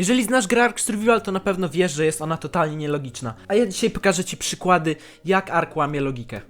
Jeżeli znasz grę Ark Survival, to na pewno wiesz, że jest ona totalnie nielogiczna. A ja dzisiaj pokażę Ci przykłady, jak Ark łamie logikę.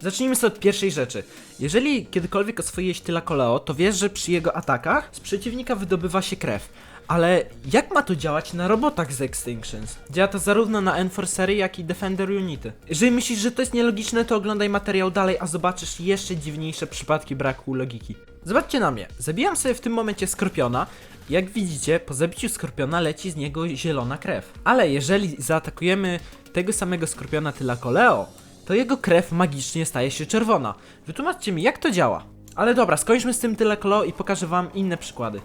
Zacznijmy sobie od pierwszej rzeczy. Jeżeli kiedykolwiek oswoiłeś Tyla Koleo, to wiesz, że przy jego atakach z przeciwnika wydobywa się krew. Ale jak ma to działać na robotach z Extinctions? Działa to zarówno na Enforcery, jak i Defender Unity. Jeżeli myślisz, że to jest nielogiczne, to oglądaj materiał dalej, a zobaczysz jeszcze dziwniejsze przypadki braku logiki. Zobaczcie na mnie. Zabijam sobie w tym momencie Skorpiona. Jak widzicie, po zabiciu Skorpiona leci z niego zielona krew. Ale jeżeli zaatakujemy tego samego Skorpiona Tyla Koleo, to jego krew magicznie staje się czerwona. Wytłumaczcie mi, jak to działa. Ale dobra, skończmy z tym tyle kolo i pokażę wam inne przykłady.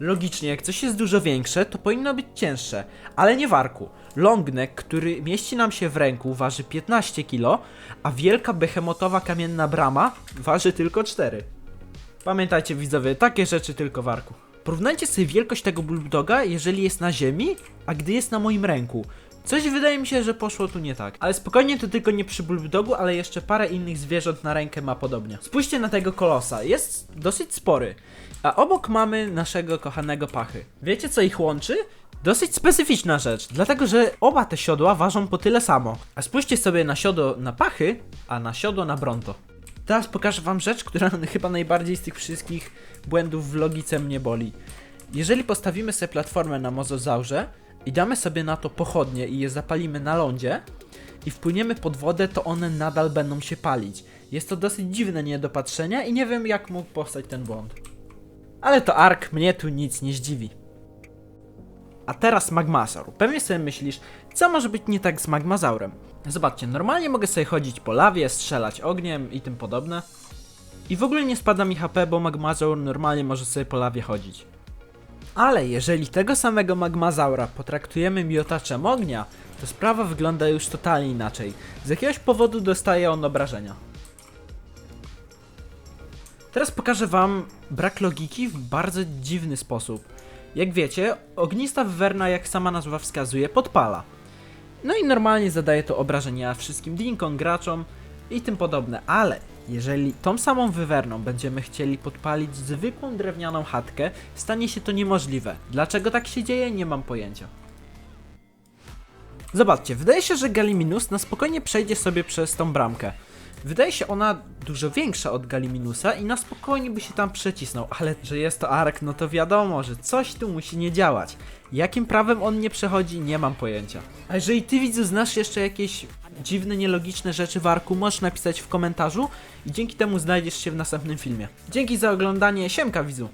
Logicznie, jak coś jest dużo większe, to powinno być cięższe, ale nie w arku. Longneck, który mieści nam się w ręku, waży 15 kg, a wielka behemotowa kamienna brama waży tylko 4. Pamiętajcie widzowie, takie rzeczy tylko w arku. Porównajcie sobie wielkość tego bulldoga, jeżeli jest na ziemi, a gdy jest na moim ręku. Coś wydaje mi się, że poszło tu nie tak. Ale spokojnie to tylko nie przy bulldogu, ale jeszcze parę innych zwierząt na rękę ma podobnie. Spójrzcie na tego kolosa, jest dosyć spory. A obok mamy naszego kochanego pachy. Wiecie co ich łączy? Dosyć specyficzna rzecz, dlatego że oba te siodła ważą po tyle samo. A spójrzcie sobie na siodło na pachy, a na siodło na bronto. Teraz pokażę wam rzecz, która chyba najbardziej z tych wszystkich błędów w logice mnie boli. Jeżeli postawimy sobie platformę na mozozaurze i damy sobie na to pochodnie i je zapalimy na lądzie i wpłyniemy pod wodę, to one nadal będą się palić. Jest to dosyć dziwne nie do patrzenia i nie wiem jak mógł powstać ten błąd. Ale to Ark mnie tu nic nie zdziwi. A teraz Magmasaur. Pewnie sobie myślisz, co może być nie tak z Magmazaurem. Zobaczcie, normalnie mogę sobie chodzić po lawie, strzelać ogniem i tym podobne. I w ogóle nie spada mi HP, bo Magmazaur normalnie może sobie po lawie chodzić. Ale jeżeli tego samego Magmazaura potraktujemy miotaczem ognia, to sprawa wygląda już totalnie inaczej. Z jakiegoś powodu dostaje on obrażenia. Teraz pokażę wam brak logiki w bardzo dziwny sposób. Jak wiecie, ognista wywerna, jak sama nazwa wskazuje, podpala. No i normalnie zadaje to obrażenia wszystkim dinkom, graczom i tym podobne, ale jeżeli tą samą wywerną będziemy chcieli podpalić zwykłą drewnianą chatkę, stanie się to niemożliwe. Dlaczego tak się dzieje, nie mam pojęcia. Zobaczcie, wydaje się, że Galiminus na spokojnie przejdzie sobie przez tą bramkę. Wydaje się ona dużo większa od Galiminusa i na spokojnie by się tam przecisnął, ale że jest to Ark, no to wiadomo, że coś tu musi nie działać. Jakim prawem on nie przechodzi, nie mam pojęcia. A jeżeli ty widzu znasz jeszcze jakieś dziwne, nielogiczne rzeczy w Arku, możesz napisać w komentarzu i dzięki temu znajdziesz się w następnym filmie. Dzięki za oglądanie, siemka widzu!